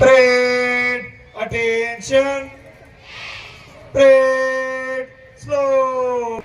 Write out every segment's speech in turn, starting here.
Brain, attention. Brain, slow.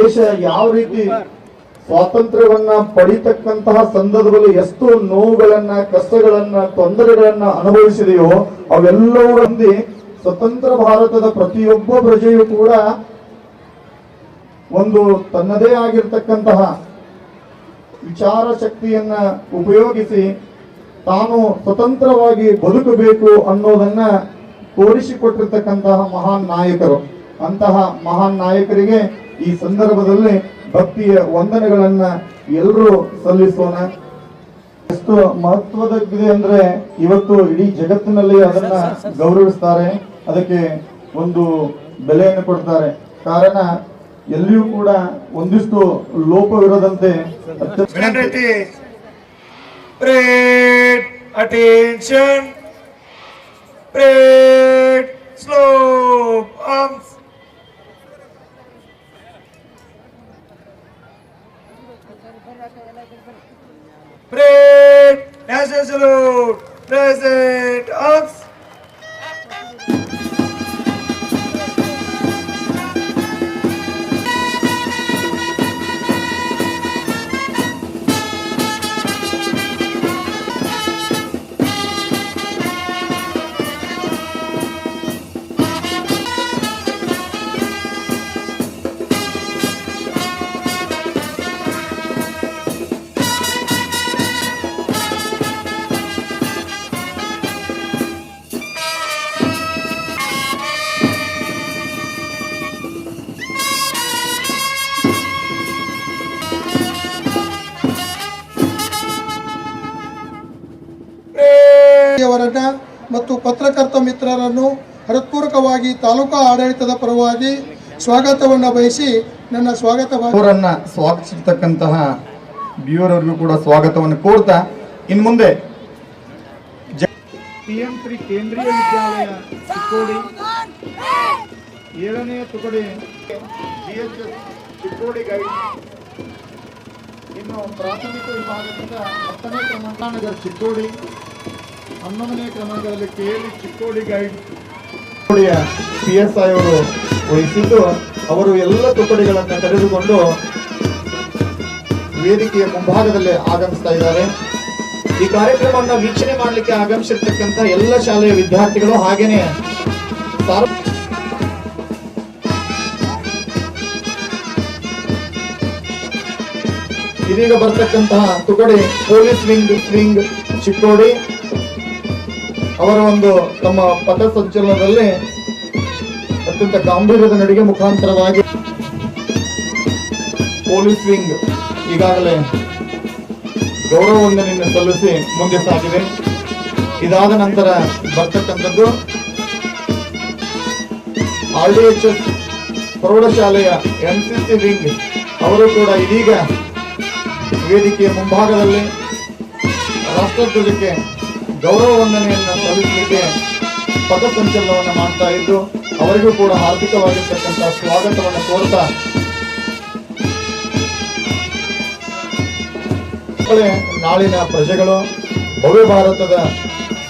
ದೇಶ ಯಾವ ರೀತಿ ಸ್ವಾತಂತ್ರ್ಯವನ್ನ ಪಡಿತಕ್ಕಂತಹ ಸಂದರ್ಭದಲ್ಲಿ ಎಷ್ಟು ನೋವುಗಳನ್ನ, ಕಷ್ಟಗಳನ್ನ, ತೊಂದರೆಗಳನ್ನ ಅನುಭವಿಸಿದೆಯೋ ಅವೆಲ್ಲವೂ ಹೊಂದಿ ಸ್ವತಂತ್ರ ಭಾರತದ ಪ್ರತಿಯೊಬ್ಬ ಪ್ರಜೆಯೂ ಕೂಡ ಒಂದು ತನ್ನದೇ ಆಗಿರ್ತಕ್ಕಂತಹ ವಿಚಾರ ಶಕ್ತಿಯನ್ನ ಉಪಯೋಗಿಸಿ ತಾನು ಸ್ವತಂತ್ರವಾಗಿ ಬದುಕಬೇಕು ಅನ್ನೋದನ್ನ ತೋರಿಸಿಕೊಟ್ಟಿರ್ತಕ್ಕಂತಹ ಮಹಾನ್ ನಾಯಕರು. ಅಂತಹ ಮಹಾನ್ ನಾಯಕರಿಗೆ ಈ ಸಂದರ್ಭದಲ್ಲಿ ಭಕ್ತಿಯ ವಂದನೆಗಳನ್ನ ಎಲ್ಲರೂ ಸಲ್ಲಿಸೋಣ ಎಷ್ಟು ಮಹತ್ವದಗಿದೆ ಅಂದ್ರೆ ಇವತ್ತು ಇಡೀ ಜಗತ್ತಿನಲ್ಲಿ ಅದನ್ನ ಗೌರವಿಸ್ತಾರೆ ಅದಕ್ಕೆ ಒಂದು ಬೆಲೆಯನ್ನು ಕೊಡ್ತಾರೆ ಕಾರಣ ಎಲ್ಲಿಯೂ ಕೂಡ ಒಂದಿಷ್ಟು ಲೋಪವಿರದಂತೆ attention. Slow. Arms. National salute. Present, arms. ಮಿತ್ರರನ್ನು ಹೃತ್ಪೂರ್ವಕವಾಗಿ ತಾಲೂಕಾ ಆಡಳಿತದ ಪರವಾಗಿ ಸ್ವಾಗತವನ್ನು ಬಯಸಿ ನನ್ನ ಸ್ವಾಗತ ಸ್ವಾಗತಿಸತಕ್ಕಂತಹ ಅವರನ್ನ ಸ್ವಾಗತಿಸಿರ್ತಕ್ಕಂತಹ ಬಿಯೂರವ್ರಿಗೂ ಕೂಡ ಸ್ವಾಗತವನ್ನು ಕೋರ್ತಾ ಇನ್ನು ಮುಂದೆ ಪಿಎಂ ಶ್ರೀ ಕೇಂದ್ರೀಯ ವಿದ್ಯಾಲಯ ಚಿಕ್ಕೋಡಿ. ಏಳನೇ ತುಕಡಿ ಜಿಎಚ್ಎಸ್ ಚಿಕ್ಕೋಡಿ ಇನ್ನು ಪ್ರಾಥಮಿಕ ವಿಭಾಗದಿಂದ ಹತ್ತನೇ ಕ್ರಮಾಂಕ ನಗರ ಚಿಕ್ಕೋಡಿ. ಹನ್ನೊಂದನೇ ಕ್ರಮಾಂಕದಲ್ಲಿ KLE Chikkodi guide P S I ಅವರು ವಹಿಸಿದ್ದು, ಅವರು ಎಲ್ಲ ತುಕಡಿಗಳನ್ನು ಕರೆದುಕೊಂಡು ವೇದಿಕೆಯ ಮುಂಭಾಗದಲ್ಲಿ ಆಗಮಿಸ್ತಾ ಇದ್ದಾರೆ. ಈ ಕಾರ್ಯಕ್ರಮವನ್ನು ವೀಕ್ಷಣೆ ಮಾಡಲಿಕ್ಕೆ ಆಗಮಿಸಿರ್ತಕ್ಕಂಥ ಎಲ್ಲ ಶಾಲೆಯ ವಿದ್ಯಾರ್ಥಿಗಳು ಹಾಗೇನೆ ಇದೀಗ ಬರ್ತಕ್ಕಂತಹ ತುಕಡಿ ಪೊಲೀಸ್ ವಿಂಗ್ ವಿಂಗ್ ಚಿಕ್ಕೋಡಿ. ಅವರ ಒಂದು ತಮ್ಮ ಪಥ ಸಂಚಲನದಲ್ಲಿ ಅತ್ಯಂತ ಗಾಂಭೀರ್ಯದ ನಡಿಗೆ ಮುಖಾಂತರವಾಗಿ ಪೊಲೀಸ್ ವಿಂಗ್ ಈಗಾಗಲೇ ಗೌರವ ವಂದನೆಯನ್ನು ಸಲ್ಲಿಸಿ ಮುಂದೆ ಸಾಗಿದೆ. ಇದಾದ ನಂತರ ಬರ್ತಕ್ಕಂಥದ್ದು ಆರ್ ಡಿ ಎಚ್ ಎಸ್ ಪ್ರೌಢಶಾಲೆಯ ಎನ್ ಸಿ ಸಿ ವಿಂಗ್. ಅವರು ಕೂಡ ಇದೀಗ ವೇದಿಕೆಯ ಮುಂಭಾಗದಲ್ಲಿ ರಾಷ್ಟ್ರಧ್ವಜಕ್ಕೆ ಗೌರವ ವಂದನೆಯನ್ನು ಸಲ್ಲಿಸಲಿಕ್ಕೆ ಪಥಸಂಚಲನವನ್ನು ಮಾಡ್ತಾ ಇದ್ದು, ಅವರಿಗೂ ಕೂಡ ಆರ್ಥಿಕವಾಗಿರ್ತಕ್ಕಂಥ ಸ್ವಾಗತವನ್ನು ಕೋರ್ತಾ ನಾಳಿನ ಪ್ರಜೆಗಳು, ಭವ್ಯ ಭಾರತದ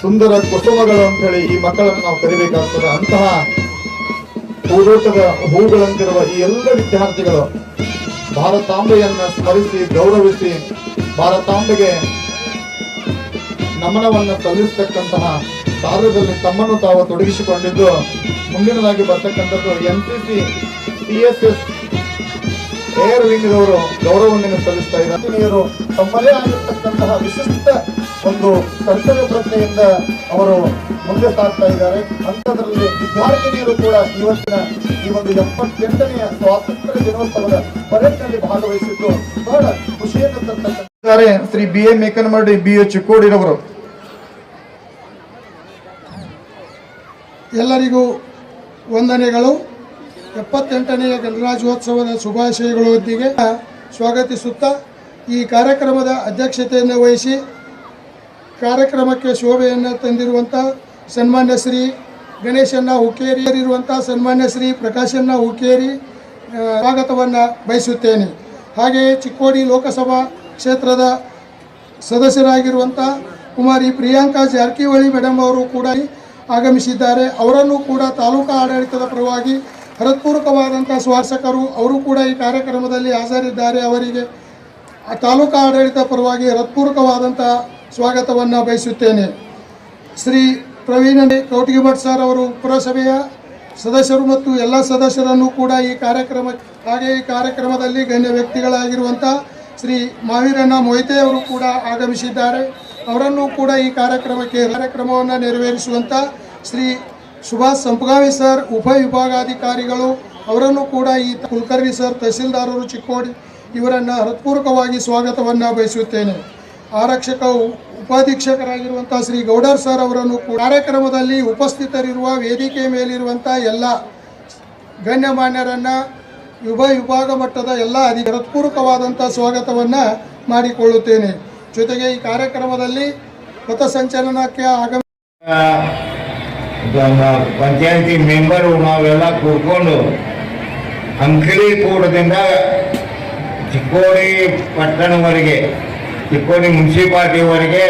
ಸುಂದರ ಕುಟುಂಬಗಳು ಅಂತ ಹೇಳಿ ಈ ಮಕ್ಕಳನ್ನು ನಾವು ಕರಿಬೇಕಾಗ್ತದೆ. ಅಂತಹ ಹೂದೋಟದ ಹೂಗಳಂತಿರುವ ಈ ಎಲ್ಲ ವಿದ್ಯಾರ್ಥಿಗಳು ಭಾರತಾಂಬೆಯನ್ನ ಸ್ಮರಿಸಿ ಗೌರವಿಸಿ ಭಾರತಾಂಬೆಗೆ ನಮನವನ್ನು ಸಲ್ಲಿಸತಕ್ಕಂತಹ ಕಾರ್ಯದಲ್ಲಿ ತಮ್ಮನ್ನು ತಾವು ತೊಡಗಿಸಿಕೊಂಡಿದ್ದು, ಮುಂದಿನದಾಗಿ ಬರ್ತಕ್ಕಂಥದ್ದು N C C T S S air wing ಅವರು ಗೌರವವನ್ನು ಸಲ್ಲಿಸ್ತಾ ಇದ್ದಾರೆ. ತಮ್ಮದೇ ಆಗಿರ್ತಕ್ಕಂತಹ ವಿಶಿಷ್ಟ ಒಂದು ಕರ್ತವ್ಯ ಪ್ರಜ್ಞೆಯಿಂದ ಅವರು ಮುಂದೆ ಸಾಗ್ತಾ ಇದ್ದಾರೆ. ಅಂಥದ್ರಲ್ಲಿ ವಿದ್ಯಾರ್ಥಿನಿಯರು ಕೂಡ ಇವತ್ತಿನ ಈ ಒಂದು ಎಪ್ಪತ್ತೆಂಟನೆಯ ಸ್ವಾತಂತ್ರ್ಯ ದಿನೋತ್ಸವದ ಪರೇಡ್ನಲ್ಲಿ ಭಾಗವಹಿಸಿದ್ದು ಬಹಳ ಖುಷಿಯನ್ನು ತರ್ತಕ್ಕಂಥ Shri B A Mekanamaradi, B A ಚಿಕ್ಕೋಡಿರವರು ಎಲ್ಲರಿಗೂ ವಂದನೆಗಳು. ಎಪ್ಪತ್ತೆಂಟನೆಯ ಗಣರಾಜ್ಯೋತ್ಸವದ ಶುಭಾಶಯಗಳೊಂದಿಗೆ ಸ್ವಾಗತಿಸುತ್ತಾ ಈ ಕಾರ್ಯಕ್ರಮದ ಅಧ್ಯಕ್ಷತೆಯನ್ನು ವಹಿಸಿ ಕಾರ್ಯಕ್ರಮಕ್ಕೆ ಶೋಭೆಯನ್ನು ತಂದಿರುವಂಥ ಸನ್ಮಾನ್ಯ ಶ್ರೀ ಗಣೇಶನ್ನ ಹುಕ್ಕೇರಿ ಇರುವಂಥ ಸನ್ಮಾನ್ಯ ಶ್ರೀ ಪ್ರಕಾಶನ್ನ ಹುಕ್ಕೇರಿ ಸ್ವಾಗತವನ್ನು ಬಯಸುತ್ತೇನೆ. ಹಾಗೆಯೇ ಚಿಕ್ಕೋಡಿ ಲೋಕಸಭಾ ಕ್ಷೇತ್ರದ ಸದಸ್ಯರಾಗಿರುವಂಥ ಕುಮಾರಿ ಪ್ರಿಯಾಂಕಾ ಜಾರಕಿಹೊಳಿ ಮೇಡಮ್ ಅವರು ಕೂಡ ಆಗಮಿಸಿದ್ದಾರೆ. ಅವರನ್ನು ಕೂಡ ತಾಲೂಕಾ ಆಡಳಿತದ ಪರವಾಗಿ ಹೃತ್ಪೂರ್ವಕವಾದಂಥ ಸ್ವಾರ್ಸಕರು ಅವರು ಕೂಡ ಈ ಕಾರ್ಯಕ್ರಮದಲ್ಲಿ ಹಾಜರಿದ್ದಾರೆ. ಅವರಿಗೆ ತಾಲೂಕಾ ಆಡಳಿತ ಪರವಾಗಿ ಹೃತ್ಪೂರ್ವಕವಾದಂಥ ಸ್ವಾಗತವನ್ನು ಬಯಸುತ್ತೇನೆ. ಶ್ರೀ ಪ್ರವೀಣ ಭಟ್ ಸರ್ ಅವರು ಪುರಸಭೆಯ ಸದಸ್ಯರು ಮತ್ತು ಎಲ್ಲ ಸದಸ್ಯರನ್ನು ಕೂಡ ಈ ಕಾರ್ಯಕ್ರಮ ಹಾಗೆ ಈ ಕಾರ್ಯಕ್ರಮದಲ್ಲಿ ಗಣ್ಯ ವ್ಯಕ್ತಿಗಳಾಗಿರುವಂಥ ಶ್ರೀ ಮಹಾವೀರಣ್ಣ ಮೊಯ್ತೆ ಅವರು ಕೂಡ ಆಗಮಿಸಿದ್ದಾರೆ. ಅವರನ್ನು ಕೂಡ ಈ ಕಾರ್ಯಕ್ರಮಕ್ಕೆ ಕಾರ್ಯಕ್ರಮವನ್ನು ನೆರವೇರಿಸುವಂಥ ಶ್ರೀ ಸುಭಾಷ್ ಸಂಪಗಾವಿ ಸರ್ ಉಪವಿಭಾಗಾಧಿಕಾರಿಗಳು ಅವರನ್ನು ಕೂಡ ಈ ಕುಲಕರ್ಣಿ ಸರ್, ತಹಸೀಲ್ದಾರರು ಚಿಕ್ಕೋಡಿ ಇವರನ್ನು ಹೃತ್ಪೂರ್ವಕವಾಗಿ ಸ್ವಾಗತವನ್ನು ಬಯಸುತ್ತೇನೆ. ಆರಕ್ಷಕ ಉಪಾಧೀಕ್ಷಕರಾಗಿರುವಂಥ ಶ್ರೀ ಗೌಡರ್ ಸರ್ ಅವರನ್ನು ಕಾರ್ಯಕ್ರಮದಲ್ಲಿ ಉಪಸ್ಥಿತರಿರುವ ವೇದಿಕೆ ಮೇಲಿರುವಂಥ ಎಲ್ಲ ಗಣ್ಯಮಾನ್ಯರನ್ನು ಯುವ ವಿಭಾಗ ಮಟ್ಟದ ಎಲ್ಲ ಅಧಿಕಾರಿ ಹೃತ್ಪೂರ್ವಕವಾದಂಥ ಸ್ವಾಗತವನ್ನು ಮಾಡಿಕೊಳ್ಳುತ್ತೇನೆ. ಜೊತೆಗೆ ಈ ಕಾರ್ಯಕ್ರಮದಲ್ಲಿ ಪಥಸಂಚಲನಕ್ಕೆ ಆಗಮ ಪಂಚಾಯತಿ ಮೆಂಬರು ನಾವೆಲ್ಲ ಕೂತ್ಕೊಂಡು ಅಂಕಲಿ ಕೂಡದಿಂದ ಚಿಕ್ಕೋಡಿ ಪಟ್ಟಣವರೆಗೆ, ಚಿಕ್ಕೋಡಿ ಮುನ್ಸಿಪಾಲ್ಟಿವರೆಗೆ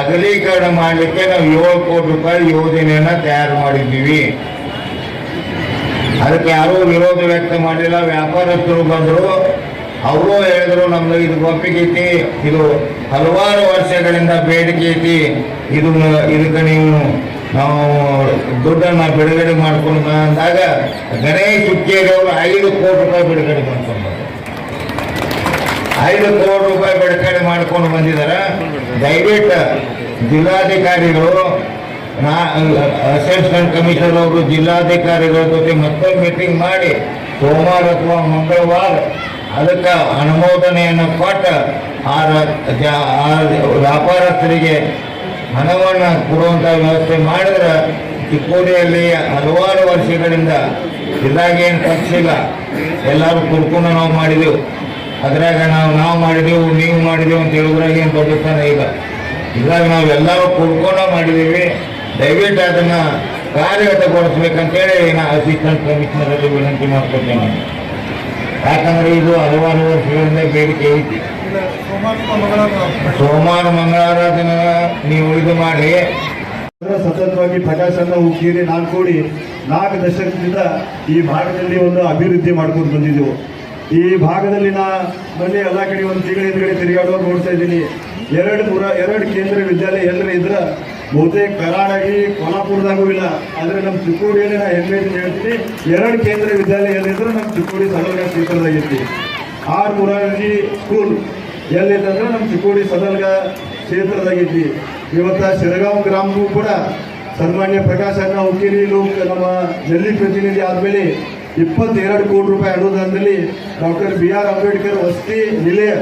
ಅಗಲೀಕರಣ ಮಾಡಲಿಕ್ಕೆ ನಾವು ಏಳು ಕೋಟಿ ರೂಪಾಯಿ ಯೋಜನೆಯನ್ನು ತಯಾರು ಮಾಡಿದ್ದೀವಿ. ಅದಕ್ಕೆ ಯಾರೂ ವಿರೋಧ ವ್ಯಕ್ತ ಮಾಡಿಲ್ಲ ವ್ಯಾಪಾರಸ್ಥರು ಬಂದರು. ಅವರು ಹೇಳಿದ್ರು, ನಮ್ದು ಇದು ಒಪ್ಪಿಗೆ ಐತಿ. ಇದು ಹಲವಾರು ವರ್ಷಗಳಿಂದ ಬೇಡಿಕೆ ಐತಿ. ಇದು ಇದಕ್ಕೆ ನೀವು ನಾವು ದುಡ್ಡನ್ನು ಬಿಡುಗಡೆ ಮಾಡ್ಕೊಂಡು ಅಂದಾಗ ಗಣೇಶ್ ಅವರು ಐದು ಕೋಟಿ ರೂಪಾಯಿ ಬಿಡುಗಡೆ ಮಾಡ್ಕೊಂಡು. ಐದು ಕೋಟಿ ರೂಪಾಯಿ ಬಿಡುಗಡೆ ಮಾಡ್ಕೊಂಡು ಬಂದಿದ್ದಾರೆ ದಯವಿಟ್ಟು ಜಿಲ್ಲಾಧಿಕಾರಿಗಳು ಅಸಿಸ್ಟೆಂಟ್ ಕಮಿಷನರ್ ಅವರು ಜಿಲ್ಲಾಧಿಕಾರಿಗಳ ಜೊತೆ ಮತ್ತೆ ಮೀಟಿಂಗ್ ಮಾಡಿ ಸೋಮವಾರ ಅಥವಾ ಮಂಗಳವಾರ ಅದಕ್ಕೆ ಅನುಮೋದನೆಯನ್ನು ಕೊಟ್ಟು ಆ ವ್ಯಾಪಾರಸ್ಥರಿಗೆ ಹಣವನ್ನು ಕೊಡುವಂಥ ವ್ಯವಸ್ಥೆ ಮಾಡಿದ್ರೆ ಚಿಕ್ಕೋಡಿಯಲ್ಲಿ ಹಲವಾರು ವರ್ಷಗಳಿಂದ ಇದಾಗೇನು ಖರ್ಚಿಲ್ಲ ಎಲ್ಲರೂ ಕುರ್ಕೊಂಡು ನಾವು ಮಾಡಿದೆವು. ಅದ್ರಾಗ ನಾವು ನಾವು ಮಾಡಿದೆವು, ನೀವು ಮಾಡಿದೆವು ಅಂತ ಹೇಳಿದ್ರಾಗ ಏನು ದೊಡ್ಡತನ ಇಲ್ಲ. ಇದ್ರಾಗ ನಾವು ಎಲ್ಲರೂ ಕುಡ್ಕೊಂಡು ಮಾಡಿದ್ದೀವಿ ದಯವಿಟ್ಟು ಅದನ್ನು ಕಾರ್ಯಗತಗೊಳಿಸ್ಬೇಕಂತೇಳಿ ನಾ ಅಸಿಸ್ಟೆಂಟ್ ಕಮಿಷನರಲ್ಲಿ ವಿನಂತಿ ಮಾಡ್ಕೊತೇನೆ. ಯಾಕಂದ್ರೆ ಇದು ಹಲವಾರು ವರ್ಷಗಳಿಂದ ಬೇಡಿಕೆ ಐತಿ. ಸೋಮವಾರ, ಮಂಗಳವಾರ ದಿನ ನೀವು ಇದು ಮಾಡಿ ಸತತವಾಗಿ ಪ್ರಕಾಶನ ಹುಕ್ಕೇರಿ ಕೂಡಿ ನಾಲ್ಕು ದಶಕದಿಂದ ಈ ಭಾಗದಲ್ಲಿ ಒಂದು ಅಭಿವೃದ್ಧಿ ಮಾಡ್ಕೊಂಡು ಬಂದಿದ್ದೆವು. ಈ ಭಾಗದಲ್ಲಿ ನಾ ಮೊನ್ನೆ ಎಲ್ಲ ಕಡೆ ಒಂದು ತಿಂಗಳ ಹಿಂದ್ಗಡೆ ತಿರುಗಾಡುವಾಗ ನೋಡ್ತಾ ಇದ್ದೀನಿ. ಎರಡು ಮೂರ ಎರಡು ಕೇಂದ್ರ ವಿದ್ಯಾಲಯ ಎಲ್ಲರೂ ಇದ್ರ ಬಹುತೇಕ ಕರಾಡಾಗಿ ಕೊಲ್ಲಾಪುರದಾಗೂ ಇಲ್ಲ. ಆದರೆ ನಮ್ಮ ಚಿಕ್ಕೋಡಿಯಲ್ಲಿ ನಾ ಹೆಮ್ಮೆ ಹೇಳ್ತೀನಿ. ಎರಡು ಕೇಂದ್ರ ವಿದ್ಯಾಲಯ ಎಲ್ಲಿದ್ರೆ ನಮ್ಮ ಚಿಕ್ಕೋಡಿ ಸದಲ್ಗ ಕ್ಷೇತ್ರದಾಗೈತಿ ಆರ್ ಮುರಾರ್ಜಿ ಸ್ಕೂಲ್ ಎಲ್ಲಿತ್ತಂದ್ರೆ ನಮ್ಮ ಚಿಕ್ಕೋಡಿ ಸದಲ್ಗ ಕ್ಷೇತ್ರದಾಗೈತಿ ಇವತ್ತು ಶಿರಗಾಂವ್ ಗ್ರಾಮಕ್ಕೂ ಕೂಡ ಸನ್ಮಾನ್ಯ ಪ್ರಕಾಶ್ ಅಣ್ಣ ಹುಕ್ಕೇರಿ ಲೋಕ ನಮ್ಮ ಜಲ್ಲಿ ಪ್ರತಿನಿಧಿ ಆದ್ಮೇಲೆ ಇಪ್ಪತ್ತೆರಡು ಕೋಟಿ ರೂಪಾಯಿ ಅನುದಾನದಲ್ಲಿ ಡಾಕ್ಟರ್ ಬಿ ಆರ್ ಅಂಬೇಡ್ಕರ್ ವಸತಿ ನಿಲಯ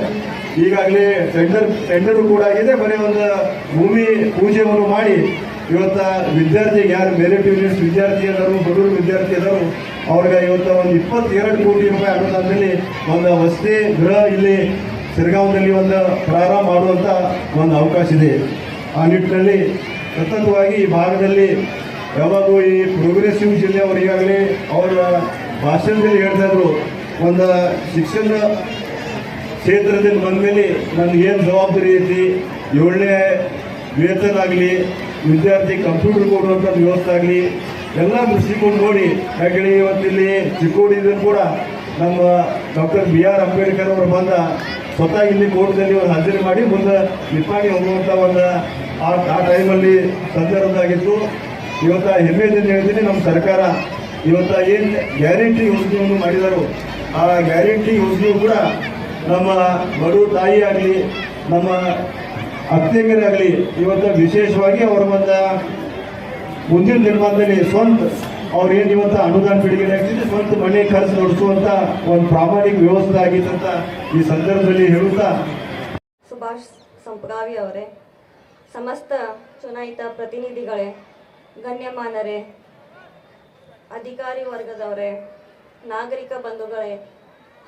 ಈಗಾಗಲೇ ಟೆಂಡರ್ ಟೆಂಡರು ಕೂಡ ಆಗಿದೆ. ಮನೆ ಒಂದು ಭೂಮಿ ಪೂಜೆಯನ್ನು ಮಾಡಿ ಇವತ್ತ ವಿದ್ಯಾರ್ಥಿಗೆ ಯಾರು ಮೆರಿಟ್ ಯೂನಿಟ್ಸ್ ವಿದ್ಯಾರ್ಥಿ ಅದಾರು ಬಡವರು ವಿದ್ಯಾರ್ಥಿ ಅದಾರು ಅವ್ರಿಗೆ ಇವತ್ತ ಒಂದು ಇಪ್ಪತ್ತೆರಡು ಕೋಟಿ ರೂಪಾಯಿ ಅನುದಾನದಲ್ಲಿ ಒಂದು ವಸತಿ ಗೃಹ ಇಲ್ಲಿ ಸಿರಗಾಂವದಲ್ಲಿ ಒಂದು ಪ್ರಾರಂಭ ಮಾಡುವಂಥ ಒಂದು ಅವಕಾಶ ಇದೆ. ಆ ನಿಟ್ಟಿನಲ್ಲಿ ಸತತವಾಗಿ ಈ ಭಾಗದಲ್ಲಿ ಯಾವಾಗೂ ಈ ಪ್ರೋಗ್ರೆಸಿವ್ ಜಿಲ್ಲೆಯವರು ಈಗಾಗಲೇ ಅವರ ಭಾಷಣದಲ್ಲಿ ಹೇಳ್ತಾ ಇದ್ರು. ಒಂದು ಶಿಕ್ಷಣ ಕ್ಷೇತ್ರದಲ್ಲಿ ಬಂದಮೇಲೆ ನನಗೆ ಏನು ಜವಾಬ್ದಾರಿ ಐತಿ ಏಳನೇ ವೇತನ ಆಗಲಿ, ವಿದ್ಯಾರ್ಥಿ ಕಂಪ್ಯೂಟರ್ ಕೊಡುವಂಥ ವ್ಯವಸ್ಥೆ ಆಗಲಿ, ಎಲ್ಲ ದೃಷ್ಟಿಕೊಂಡು ನೋಡಿ. ಯಾಕಂದ್ರೆ ಇವತ್ತಿಲ್ಲಿ ಚಿಕ್ಕೋಡಿದ್ರು ಕೂಡ ನಮ್ಮ ಡಾಕ್ಟರ್ ಬಿ ಆರ್ ಅಂಬೇಡ್ಕರ್ ಅವರು ಬಂದ ಸ್ವತಃ ಇಲ್ಲಿ ಕೋರ್ಟ್ನಲ್ಲಿ ಅವರು ಹಾಜರಿ ಮಾಡಿ ಮುಂದೆ ನಿಪ್ಪಾಣಿ ಹೋಗುವಂಥ ಒಂದು ಆ ಆ ಟೈಮಲ್ಲಿ ಸಂದರ್ಭದಾಗಿತ್ತು ಇವತ್ತು ಹೆಮ್ಮೆಯಿಂದ ಹೇಳ್ತೀನಿ, ನಮ್ಮ ಸರ್ಕಾರ ಇವತ್ತು ಏನು ಗ್ಯಾರಂಟಿ ಯೋಜನೆಯನ್ನು ಮಾಡಿದರು, ಆ ಗ್ಯಾರಂಟಿ ಯೋಜನೆಯು ಕೂಡ ನಮ್ಮ ಮರು ತಾಯಿ ಆಗಲಿ, ನಮ್ಮ ಅತ್ತೆಂಗರಾಗಲಿ ಇವತ್ತು ವಿಶೇಷವಾಗಿ ಅವರ ಒಂದು ಮುಂದಿನ ನಿರ್ಮಾಣದಲ್ಲಿ ಸ್ವಂತ ಅವ್ರೇನು ಇವತ್ತು ಅನುದಾನ ಬಿಡುಗಡೆ ಆಗ್ತಿದೆ, ಸ್ವಂತ ಮನೆ ಖರ್ಚು ನಡೆಸುವಂತ ಒಂದು ಪ್ರಾಮಾಣಿಕ ವ್ಯವಸ್ಥೆ ಆಗಿತ್ತಂತ ಈ ಸಂದರ್ಭದಲ್ಲಿ ಹೇಳುತ್ತಾ. ಸುಭಾಷ್ ಸಂಪಗಾವಿ ಅವರೇ, ಸಮಸ್ತ ಚುನಾಯಿತ ಪ್ರತಿನಿಧಿಗಳೇ, ಗಣ್ಯಮಾನರೇ, ಅಧಿಕಾರಿ ವರ್ಗದವರೇ, ನಾಗರಿಕ ಬಂಧುಗಳೇ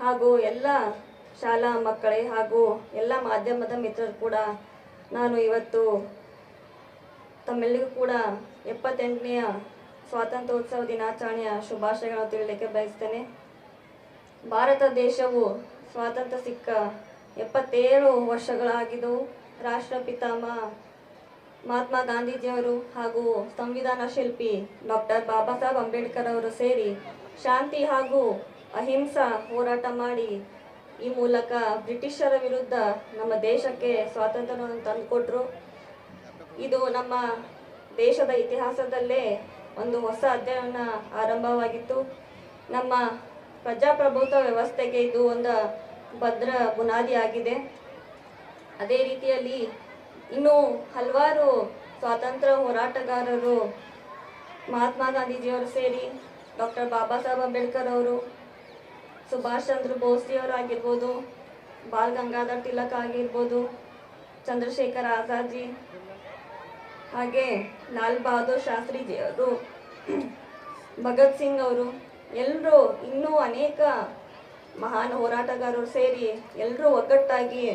ಹಾಗೂ ಎಲ್ಲ ಶಾಲಾ ಮಕ್ಕಳೇ ಹಾಗೂ ಎಲ್ಲ ಮಾಧ್ಯಮದ ಮಿತ್ರರು ಕೂಡ ನಾನು ಇವತ್ತು ತಮ್ಮೆಲ್ಲರಿಗೂ ಕೂಡ ಎಪ್ಪತ್ತೆಂಟನೆಯ ಸ್ವಾತಂತ್ರ್ಯೋತ್ಸವ ದಿನಾಚರಣೆಯ ಶುಭಾಶಯಗಳನ್ನು ತಿಳಿಯಲಿಕ್ಕೆ ಬಯಸ್ತೇನೆ. ಭಾರತ ದೇಶವು ಸ್ವಾತಂತ್ರ್ಯ ಸಿಕ್ಕ ಎಪ್ಪತ್ತೇಳು ವರ್ಷಗಳಾಗಿದ್ದವು. ರಾಷ್ಟ್ರಪಿತಾಮ ಮಹಾತ್ಮ ಗಾಂಧೀಜಿಯವರು ಹಾಗೂ ಸಂವಿಧಾನ ಶಿಲ್ಪಿ ಡಾಕ್ಟರ್ ಬಾಬಾ ಸಾಹೇಬ್ ಅಂಬೇಡ್ಕರ್ ಅವರು ಸೇರಿ ಶಾಂತಿ ಹಾಗೂ ಅಹಿಂಸಾ ಹೋರಾಟ ಮಾಡಿ ಈ ಮೂಲಕ ಬ್ರಿಟಿಷರ ವಿರುದ್ಧ ನಮ್ಮ ದೇಶಕ್ಕೆ ಸ್ವಾತಂತ್ರ್ಯವನ್ನು ತಂದುಕೊಟ್ರು. ಇದು ನಮ್ಮ ದೇಶದ ಇತಿಹಾಸದಲ್ಲೇ ಒಂದು ಹೊಸ ಅಧ್ಯಯನ ಆರಂಭವಾಗಿತ್ತು. ನಮ್ಮ ಪ್ರಜಾಪ್ರಭುತ್ವ ವ್ಯವಸ್ಥೆಗೆ ಇದು ಒಂದು ಭದ್ರ ಬುನಾದಿ ಆಗಿದೆ ಅದೇ ರೀತಿಯಲ್ಲಿ ಇನ್ನು ಹಲವಾರು ಸ್ವಾತಂತ್ರ್ಯ ಹೋರಾಟಗಾರರು ಮಹಾತ್ಮ ಗಾಂಧೀಜಿಯವರು ಸೇರಿ ಡಾಕ್ಟರ್ ಬಾಬಾ ಸಾಹೇಬ್ ಅಂಬೇಡ್ಕರ್ ಅವರು ಸುಭಾಷ್ ಚಂದ್ರ ಬೋಸ್ಜಿಯವರಾಗಿರ್ಬೋದು ಬಾಲ್ ಗಂಗಾಧರ್ ತಿಲಕ್ ಆಗಿರ್ಬೋದು, ಚಂದ್ರಶೇಖರ್ ಆಜಾದ್ಜಿ, ಹಾಗೆ ಲಾಲ್ ಬಹದ್ದೂರ್ ಶಾಸ್ತ್ರಿಜಿ ಅವರು ಭಗತ್ ಸಿಂಗ್ ಅವರು ಎಲ್ಲರೂ ಇನ್ನೂ ಅನೇಕ ಮಹಾನ್ ಹೋರಾಟಗಾರರು ಸೇರಿ ಎಲ್ಲರೂ ಒಗ್ಗಟ್ಟಾಗಿ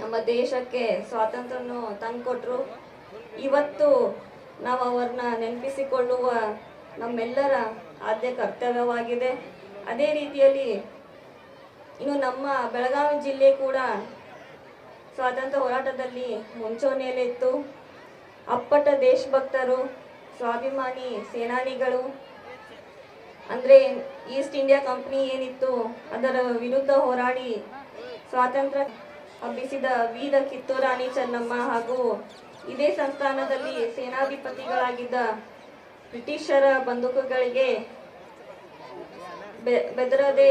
ನಮ್ಮ ದೇಶಕ್ಕೆ ಸ್ವಾತಂತ್ರ್ಯವನ್ನು ತಂದುಕೊಟ್ರು. ಇವತ್ತು ನಾವು ಅವರನ್ನ ನೆನಪಿಸಿಕೊಳ್ಳುವ ನಮ್ಮೆಲ್ಲರ ಆದ್ಯ ಕರ್ತವ್ಯವಾಗಿದೆ. ಅದೇ ರೀತಿಯಲ್ಲಿ ಇನ್ನು ನಮ್ಮ ಬೆಳಗಾವಿ ಜಿಲ್ಲೆ ಕೂಡ ಸ್ವಾತಂತ್ರ್ಯ ಹೋರಾಟದಲ್ಲಿ ಮುಂಚೂಣಿಯಲ್ಲಿತ್ತು ಅಪ್ಪಟ ದೇಶಭಕ್ತರು, ಸ್ವಾಭಿಮಾನಿ ಸೇನಾನಿಗಳು, ಅಂದರೆ ಈಸ್ಟ್ ಇಂಡಿಯಾ ಕಂಪ್ನಿ ಏನಿತ್ತು, ಅದರ ವಿರುದ್ಧ ಹೋರಾಡಿ ಸ್ವಾತಂತ್ರ್ಯ ಹಬ್ಬಿಸಿದ ವೀರ ಕಿತ್ತೂರಾಣಿ ಚೆನ್ನಮ್ಮ ಹಾಗೂ ಇದೇ ಸಂಸ್ಥಾನದಲ್ಲಿ ಸೇನಾಧಿಪತಿಗಳಾಗಿದ್ದ ಬ್ರಿಟಿಷರ ಬಂದೂಕುಗಳಿಗೆ ಬೆದರದೆ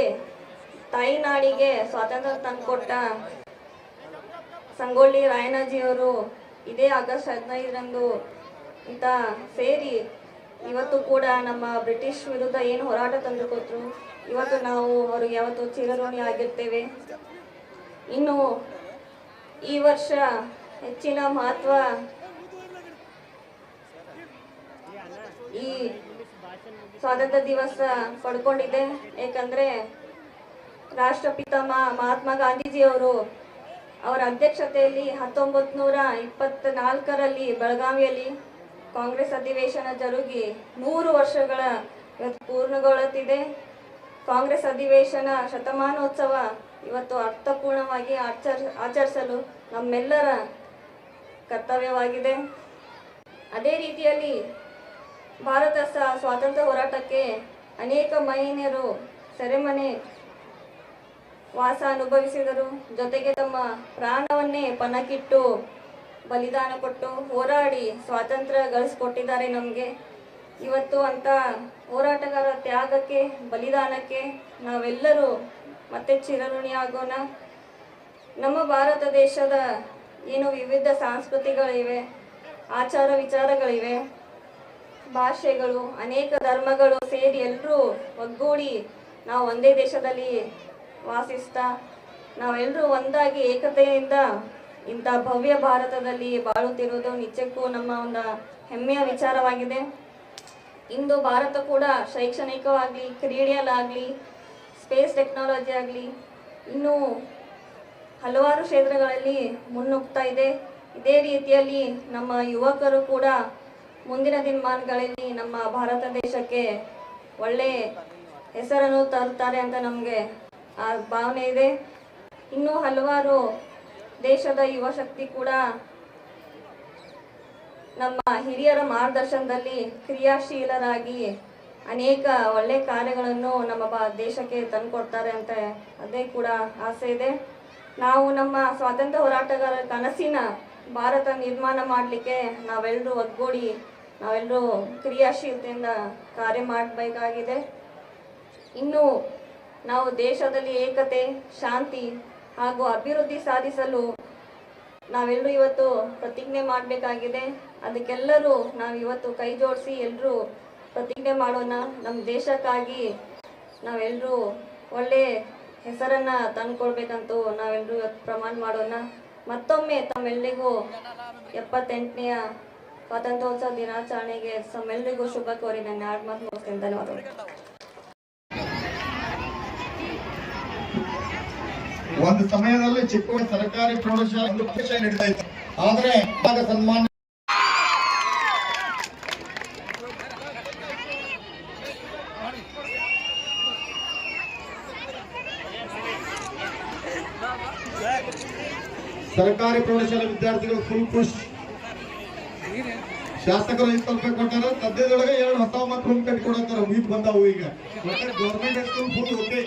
ತಾಯಿನಾಡಿಗೆ ಸ್ವಾತಂತ್ರ್ಯ ತಂದುಕೊಟ್ಟ ಸಂಗೊಳ್ಳಿ ರಾಯಣ್ಣಜಿಯವರು ಇದೇ ಆಗಸ್ಟ್ ಹದಿನೈದರಂದು ಅಂತ ಸೇರಿ ಇವತ್ತು ಕೂಡ ನಮ್ಮ ಬ್ರಿಟಿಷ್ ವಿರುದ್ಧ ಏನು ಹೋರಾಟ ತಂದುಕೊಟ್ರು. ಇವತ್ತು ನಾವು ಅವ್ರಿಗೆ ಯಾವತ್ತು ಚಿರಋಣಿ ಆಗಿರ್ತೇವೆ. ಇನ್ನು ಈ ವರ್ಷ ಹೆಚ್ಚಿನ ಮಹತ್ವ ಈ ಸ್ವಾತಂತ್ರ್ಯ ದಿವಸ ಪಡ್ಕೊಂಡಿದೆ ಏಕೆಂದರೆ ರಾಷ್ಟ್ರಪಿತ ಮಹಾತ್ಮ ಗಾಂಧೀಜಿಯವರು ಅವರ ಅಧ್ಯಕ್ಷತೆಯಲ್ಲಿ ಹತ್ತೊಂಬತ್ತು ನೂರ ಇಪ್ಪತ್ನಾಲ್ಕರಲ್ಲಿ ಬೆಳಗಾವಿಯಲ್ಲಿ ಕಾಂಗ್ರೆಸ್ ಅಧಿವೇಶನ ಜರುಗಿ ನೂರು ವರ್ಷಗಳ ಇವತ್ತು ಪೂರ್ಣಗೊಳ್ಳುತ್ತಿದೆ. ಕಾಂಗ್ರೆಸ್ ಅಧಿವೇಶನ ಶತಮಾನೋತ್ಸವ ಇವತ್ತು ಅರ್ಥಪೂರ್ಣವಾಗಿ ಆಚರ್, ಆಚರಿಸಲು ನಮ್ಮೆಲ್ಲರ ಕರ್ತವ್ಯವಾಗಿದೆ. ಅದೇ ರೀತಿಯಲ್ಲಿ ಭಾರತ ಸ್ವಾತಂತ್ರ್ಯ ಹೋರಾಟಕ್ಕೆ ಅನೇಕ ಮಹಿಳೆಯರು ಸೆರೆಮನೆ ವಾಸ ಅನುಭವಿಸಿದರು. ಜೊತೆಗೆ ತಮ್ಮ ಪ್ರಾಣವನ್ನೇ ಪಣಕ್ಕಿಟ್ಟು ಬಲಿದಾನ ಕೊಟ್ಟು ಹೋರಾಡಿ ಸ್ವಾತಂತ್ರ್ಯ ಗಳಿಸ್ಕೊಟ್ಟಿದ್ದಾರೆ ನಮಗೆ. ಇವತ್ತು ಅಂತ ಹೋರಾಟಗಾರ ತ್ಯಾಗಕ್ಕೆ, ಬಲಿದಾನಕ್ಕೆ ನಾವೆಲ್ಲರೂ ಮತ್ತೆ ಚಿರಋಣಿ ಆಗೋಣ. ನಮ್ಮ ಭಾರತ ದೇಶದ ಏನು ವಿವಿಧ ಸಂಸ್ಕೃತಿಗಳಿವೆ, ಆಚಾರ ವಿಚಾರಗಳಿವೆ ಭಾಷೆಗಳು, ಅನೇಕ ಧರ್ಮಗಳು ಸೇರಿ ಎಲ್ಲರೂ ಒಗ್ಗೂಡಿ ನಾವು ಒಂದೇ ದೇಶದಲ್ಲಿ ವಾಸಿಸ್ತಾ ನಾವೆಲ್ಲರೂ ಒಂದಾಗಿ ಏಕತೆಯಿಂದ ಇಂಥ ಭವ್ಯ ಭಾರತದಲ್ಲಿ ಬಾಳುತ್ತಿರುವುದು ನಿಜಕ್ಕೂ ನಮ್ಮ ಒಂದು ಹೆಮ್ಮೆಯ ವಿಚಾರವಾಗಿದೆ. ಇಂದು ಭಾರತ ಕೂಡ ಶೈಕ್ಷಣಿಕವಾಗಲಿ, ಕ್ರೀಡೆಯಲ್ಲಾಗಲಿ, ಸ್ಪೇಸ್ ಟೆಕ್ನಾಲಜಿ ಆಗಲಿ, ಇನ್ನೂ ಹಲವಾರು ಕ್ಷೇತ್ರಗಳಲ್ಲಿ ಮುನ್ನುಗ್ತಾ ಇದೆ. ಇದೇ ರೀತಿಯಲ್ಲಿ ನಮ್ಮ ಯುವಕರು ಕೂಡ ಮುಂದಿನ ದಿನಮಾನಗಳಲ್ಲಿ ನಮ್ಮ ಭಾರತ ದೇಶಕ್ಕೆ ಒಳ್ಳೆ ಹೆಸರನ್ನು ತರುತ್ತಾರೆ ಅಂತ ನಮಗೆ, ಆ, ಭಾವನೆ ಇದೆ. ಇನ್ನೂ ಹಲವಾರು ದೇಶದ ಯುವ ಶಕ್ತಿ ಕೂಡ ನಮ್ಮ ಹಿರಿಯರ ಮಾರ್ಗದರ್ಶನದಲ್ಲಿ ಕ್ರಿಯಾಶೀಲರಾಗಿ ಅನೇಕ ಒಳ್ಳೆ ಕಾರ್ಯಗಳನ್ನು ನಮ್ಮ ಬಾ, ದೇಶಕ್ಕೆ ತಂದುಕೊಡ್ತಾರೆ ಅಂತ ಅದೇ ಕೂಡ ಆಸೆ ಇದೆ. ನಾವು ನಮ್ಮ ಸ್ವಾತಂತ್ರ್ಯ ಹೋರಾಟಗಾರರ ಕನಸಿನ ಭಾರತ ನಿರ್ಮಾಣ ಮಾಡಲಿಕ್ಕೆ ನಾವೆಲ್ಲರೂ ಒಗ್ಗೂಡಿ ನಾವೆಲ್ಲರೂ ಕ್ರಿಯಾಶೀಲತೆಯಿಂದ ಕಾರ್ಯ ಮಾಡಬೇಕಾಗಿದೆ. ಇನ್ನು ನಾವು ದೇಶದಲ್ಲಿ ಏಕತೆ, ಶಾಂತಿ ಹಾಗೂ ಅಭಿವೃದ್ಧಿ ಸಾಧಿಸಲು ನಾವೆಲ್ಲರೂ ಇವತ್ತು ಪ್ರತಿಜ್ಞೆ ಮಾಡಬೇಕಾಗಿದೆ. ಅದಕ್ಕೆಲ್ಲರೂ ನಾವು ಇವತ್ತು ಕೈ ಜೋಡಿಸಿ ಎಲ್ಲರೂ ಪ್ರತಿಜ್ಞೆ ಮಾಡೋಣ. ನಮ್ಮ ದೇಶಕ್ಕಾಗಿ ನಾವೆಲ್ಲರೂ ಒಳ್ಳೆ ಹೆಸರನ್ನ ತಂದ್ಕೊಡ್ಬೇಕಂತೂ ನಾವೆಲ್ಲರೂ ಇವತ್ತು ಪ್ರಮಾಣ ಮಾಡೋಣ. ಮತ್ತೊಮ್ಮೆ ತಮ್ಮೆಲ್ಲರಿಗೂ ಎಪ್ಪತ್ತೆಂಟನೆಯ ಸ್ವಾತಂತ್ರ್ಯೋತ್ಸವ ದಿನಾಚರಣೆಗೆ ತಮ್ಮೆಲ್ಲರಿಗೂ ಶುಭ ಕೋರಿ ನನ್ನ ಮಾತು ಧನ್ಯವಾದಗಳು. ಒಂದು ಸಮಯದಲ್ಲಿ ಚಿಕ್ಕ ಸರ್ಕಾರಿ ಪ್ರೌಢಶಾಲೆ ಒಂದು ನಡೀತಾ ಇತ್ತು. ಆದ್ರೆ ಆಗ ಸನ್ಮಾನ್ಯ ಸರ್ಕಾರಿ ಪ್ರೌಢಶಾಲೆ ವಿದ್ಯಾರ್ಥಿಗಳು ಫುಲ್ ಖುಷ್ ಶಾಸಕರು ಐದು ರೂಪಾಯಿ ಕೊಟ್ಟಾರ, ಸದ್ಯದೊಳಗೆ ಎರಡು ಹೊಸ ರೂಮ್ ಕಟ್ಟಿ ಕೊಡತ್ತಾರ ಮುಗಿದ್ ಬಂದಾವು ಈಗ. ಮತ್ತೆ ಗೌರ್ಮೆಂಟ್ ಸ್ಕೂಲ್ ಫುಲ್ ಓಕೆ